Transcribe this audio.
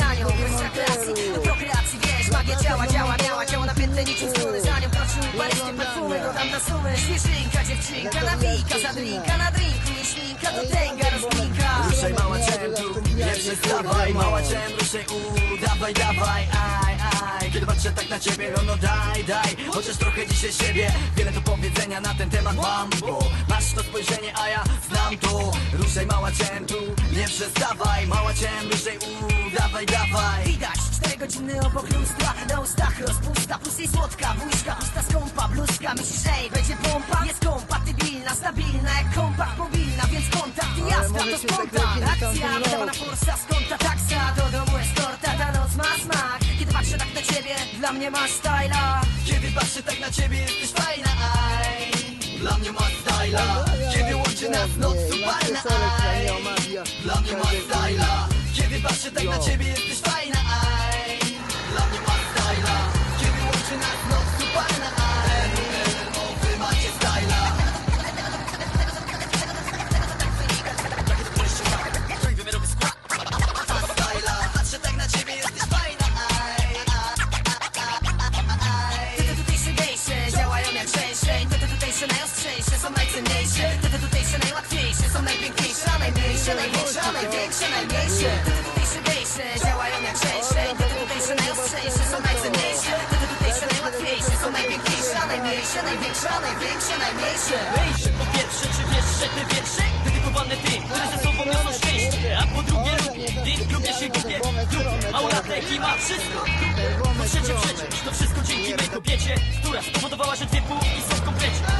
za nią Łysa kreacji, prokracji, wiesz, magia działa, działa, miała Ciało napięte niczym skóry, za nią kroczył paryskie perfumy Dodam na sumy, śmieszynka, dziewczynka, nawika, zadrinka Na drinku, jeślinka, do tęga, rozklinka Ruszaj mała ciem tu, nie przestawaj Mała ciem, ruszaj u, dawaj, dawaj, aj, aj. Kiedy patrzę tak na ciebie, no, no daj, daj. Chociaż trochę dzisiaj siebie, wiele do powiedzenia na ten temat mam, bo to spojrzenie, a ja znam to. Ruszaj mała ciem tu, nie przestawaj. Mała ciem, ruszaj u, dawaj, dawaj Widać czterogodzinny obok lustra. Na ustach rozpusta Plus jej słodka buźka Pusta skąpa bluzka. Myślisz, jej będzie pompa? Jest kompatybilna, stabilna jak kompakt mobilna Więc kontakt i jazda to możecie spontan. Akcja wydawana forsa Skąd taksa Do domu eskorta. Ta noc ma smak. Kiedy patrzę tak na ciebie Dla mnie masz styla Kiedy patrzę tak na ciebie, jesteś fajna, aj. Dla mnie masz styla Nas noc upalna, mnie masz styla Kiedy patrzę tak na ciebie, jesteś Te te tutejsze najłatwiejsze Są najpiękniejsze A najmniejsze, największe A największe, najmniejsze. Te te tutejsze gejsze Działają jak trzęsień Te te tutejsze najostrzejsze Są najcenniejsze. Te te tutejsze najłatwiejsze Są najpiękniejsze A najmniejsze, największe A największe, najmniejsze. Wejście po pierwsze, czy wiesz, że te wiersze Dedykowane tym, które ze sobą niosą szczęście A po drugie lubię, gdy w klubie się W grupie małolatek i ma wszystko. Po trzecie przecież, to wszystko dzięki mej kobiecie Która spowodowała, że dwie półki są w komplecie